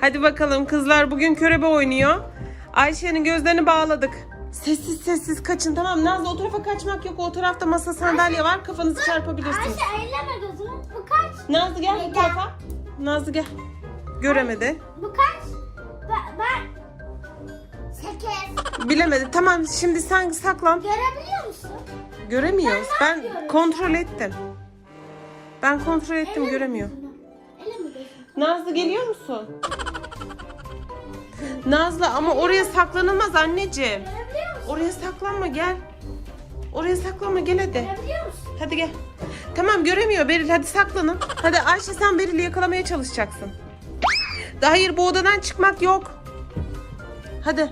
Hadi bakalım kızlar bugün körebe oynuyor. Ayşe'nin gözlerini bağladık. Sessiz sessiz kaçın tamam Nazlı o tarafa kaçmak yok. O tarafta masa sandalye var kafanızı çarpabilirsiniz. Ayşe elleme gözünü. Bu kaç? Nazlı gel bu tarafa. Nazlı gel. Göremedi. Bu kaç? Ben... ben... Sekiz. Bilemedi. Tamam şimdi sen saklan. Görebiliyor musun? Göremiyoruz. Ben ne Ben yapıyorum? kontrol ettim. Ben kontrol ettim göremiyor. Nazlı geliyor musun? Nazlı ama oraya saklanılmaz anneciğim. Oraya saklanma gel. Oraya saklanma gel hadi. Hadi gel. Tamam göremiyor Beril hadi saklanın. Hadi Ayşe sen Beril'i yakalamaya çalışacaksın. Daha hayır bu odadan çıkmak yok. Hadi.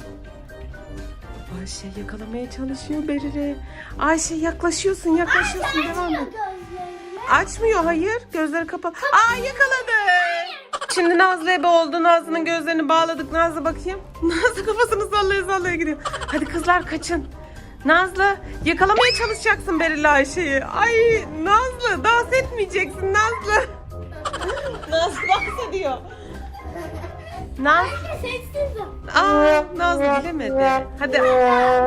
Ayşe yakalamaya çalışıyor Beril'i. Ayşe yaklaşıyorsun yaklaşıyorsun devam et. Açmıyor hayır. Gözleri kapalı. Aa yakaladı. Şimdi Nazlı ebe oldu. Nazlı'nın gözlerini bağladık. Nazlı bakayım. Nazlı kafasını sallaya sallaya gidiyor. Hadi kızlar kaçın. Nazlı yakalamaya çalışacaksın Beril'le Ayşe'yi. Ay Nazlı dans etmeyeceksin Nazlı. Nazlı dans ediyor. Naz. Aa, Nazlı bilemedi. Hadi.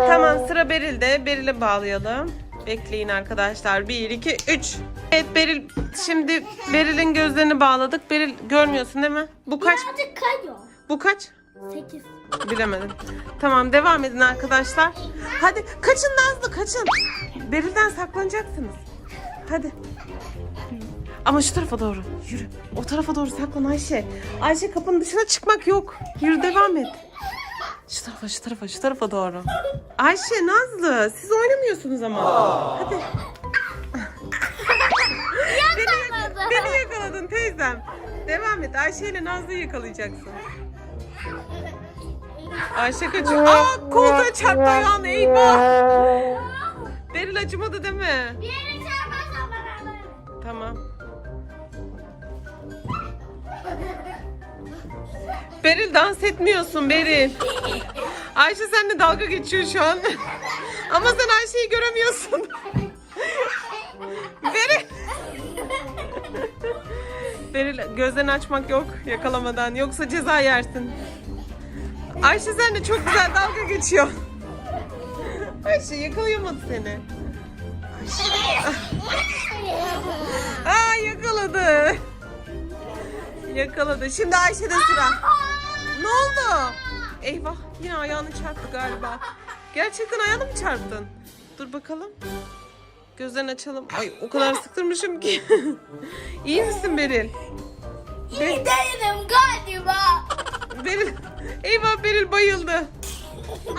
Tamam sıra Beril'de. Beril'e bağlayalım. Bekleyin arkadaşlar. 1, 2, 3. Evet Beril. Şimdi Beril'in gözlerini bağladık. Beril görmüyorsun değil mi? Bu kaç? Birazcık kayıyor. Bu kaç? Sekiz. Bilemedim. Tamam devam edin arkadaşlar. Hadi kaçın Nazlı kaçın. Beril'den saklanacaksınız. Hadi. Ama şu tarafa doğru. Yürü. O tarafa doğru saklan Ayşe. Ayşe kapının dışına çıkmak yok. Yürü devam et. Şu tarafa şu tarafa şu tarafa doğru. Ayşe Nazlı siz oynamıyorsunuz ama. Hadi. beni, beni yakaladın teyzem. Devam et. Ayşe ile Nazlı'yı yakalayacaksın. Ayşe kaçıyor. Aa koltuğa çarptı ayağını eyvah. Beril acımadı değil mi? Bir yere çarparsan bana. Tamam. Beril dans etmiyorsun Beril. Ayşe seninle dalga geçiyor şu an. Ama sen Ayşe'yi göremiyorsun. Beril. Beril gözlerini açmak yok yakalamadan yoksa ceza yersin. Ayşe sen de çok güzel dalga geçiyor. Ayşe yakalayamadı seni. Aa Yakaladı. Şimdi Ayşe'de sıra. Ne oldu? Eyvah yine ayağını çarptı galiba. Gerçekten ayağını mı çarptın? Dur bakalım. Gözlerini açalım. Ay o kadar sıktırmışım ki. İyi misin Beril? İyi değilim galiba. Beril. Eyvah Beril bayıldı.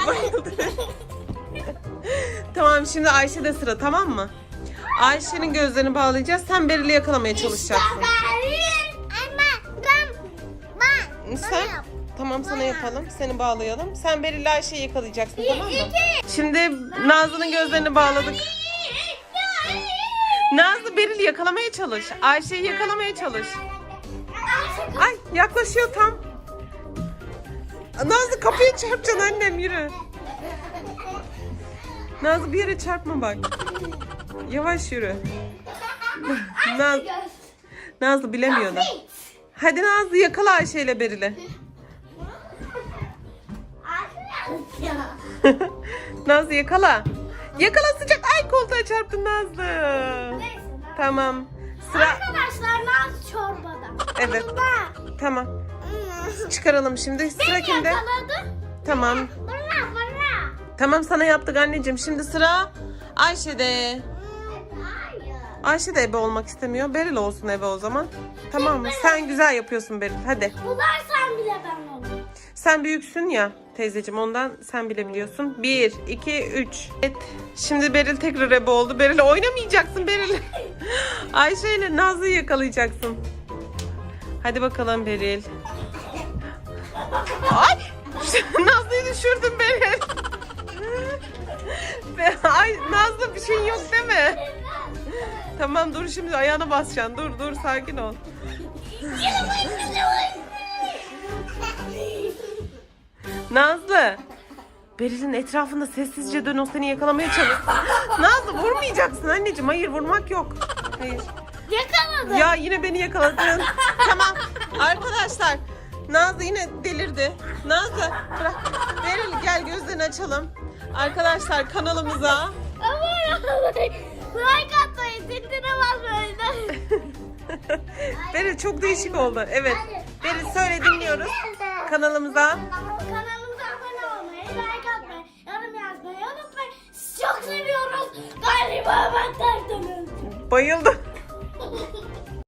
Bayıldı. tamam şimdi Ayşe'de sıra tamam mı? Ayşe'nin gözlerini bağlayacağız. Sen Beril'i yakalamaya çalışacaksın. Ben Sen tamam sana yapalım. Seni bağlayalım. Sen Beril'le Ayşe'yi yakalayacaksın tamam mı? Şimdi Nazlı'nın gözlerini bağladık. Nazlı Beril'i yakalamaya çalış. Ayşe'yi yakalamaya çalış. Ay yaklaşıyor tam. Nazlı kapıya çarpacaksın annem yürü. Nazlı bir yere çarpma bak. Yavaş yürü. Naz, Nazlı bilemiyor da. Hadi Nazlı yakala Ayşe ile Beril'i. Nazlı yakala. Yakala sıcak. Ay koltuğa çarptın Nazlı. Tamam. Sıra. Arkadaşlar Naz çorbada. Evet. Tamam. Çıkaralım şimdi. Sıra Beni kimde? yakaladı. Tamam. Bana bana. Tamam sana yaptık anneciğim. Şimdi sıra Ayşe'de. Ayşe de ebe olmak istemiyor. Beril olsun ebe o zaman. Tamam mı? Sen güzel yapıyorsun Beril. Hadi. Bularsan bile ben olurum. Sen büyüksün ya teyzeciğim ondan sen bile biliyorsun. 1, 2, 3. Evet. Şimdi Beril tekrar ebe oldu. Beril oynamayacaksın Beril. Ayşe ile Nazlı'yı yakalayacaksın. Hadi bakalım Beril. Ay! Nazlı'yı düşürdün Beril. Be- Ay Nazlı bir şeyin yok değil mi? Tamam dur şimdi ayağına basacaksın. Dur dur sakin ol. Nazlı. Beril'in etrafında sessizce dön o seni yakalamaya çalış. Nazlı vurmayacaksın anneciğim. Hayır vurmak yok. Hayır. Yakaladı. Ya yine beni yakaladın. tamam. Arkadaşlar Nazlı yine delirdi. Nazlı bırak. Beril gel gözlerini açalım. Arkadaşlar kanalımıza Ama like atmayı, zindire basmayı. Beril çok değişik oldu. Evet. Beril söyle dinliyoruz. Kanalımıza Kanalımıza abone olmayı, like atmayı, yorum yazmayı unutmayın. Sizi çok seviyoruz. Galiba ben tertemiz. bayıldım.